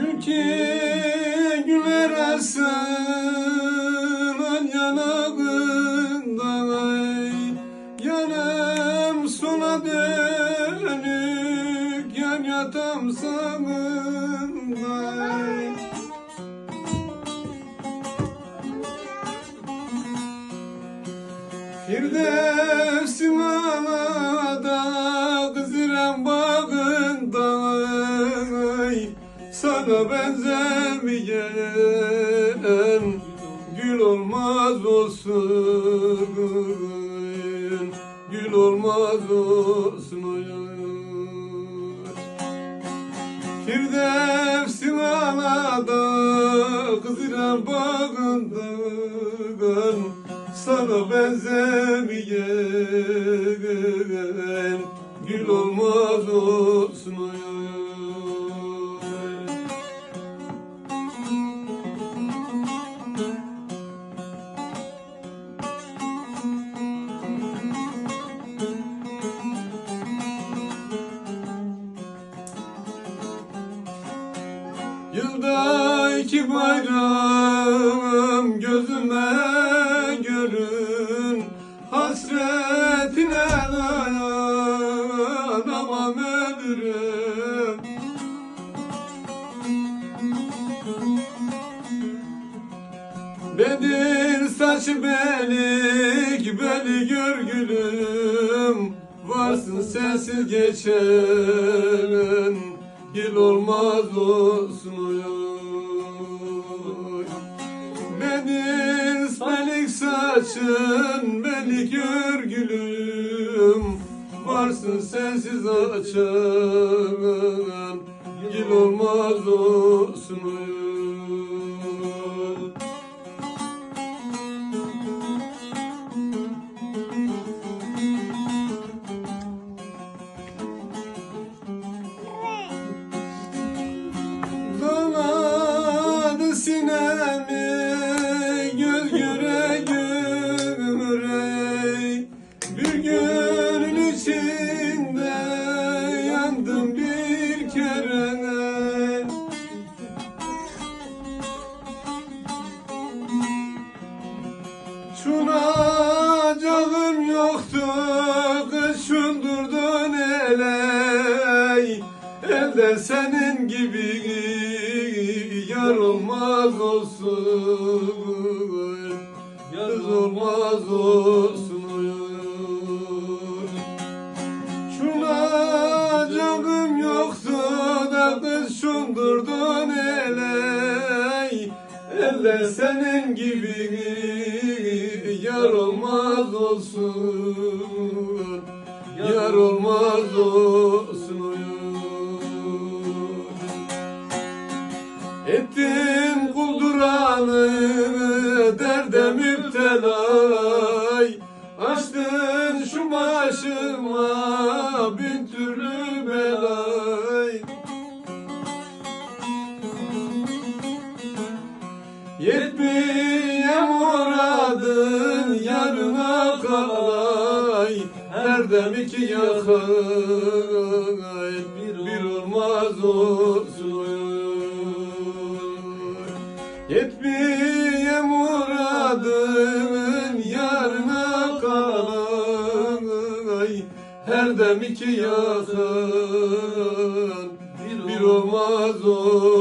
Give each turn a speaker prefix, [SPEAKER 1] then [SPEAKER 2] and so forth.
[SPEAKER 1] Gül güler aslan yanağında Yanım sola dönük yan yatam sağında Firdevsim ağada Sana benzemeyen gül olmaz olsun Gül olmaz olsun oy. Firdevsim ağada kızıran bağında sana benzemeyen gül olmaz olsun oy. Yılda iki bayram gözüme görün. Hasretine dayanamam ölürüm Bedir saçı belik beli görgülüm Varsın sensiz geçen Yıl olmaz olsun oy. Bedir belik saçın belik örgülüm Varsın sensiz açan Yıl olmaz olsun oy. Şunacağım yoktu kız şundurdun eley Elde senin gibi yar olmaz olsun Yar olmaz olsun. Şunacağım yoktu da kız şundurdun eley Elde senin gibi yar olmaz olsun Yar olmaz olsun Ettin kulduranı derde müptelay. Açtın şu başıma bin türlü belay. Yetmiye Her dem iki yakay bir olmaz olsun. Yetmiye muradın yarına kalay Her dem iki yakan bir olmaz olsun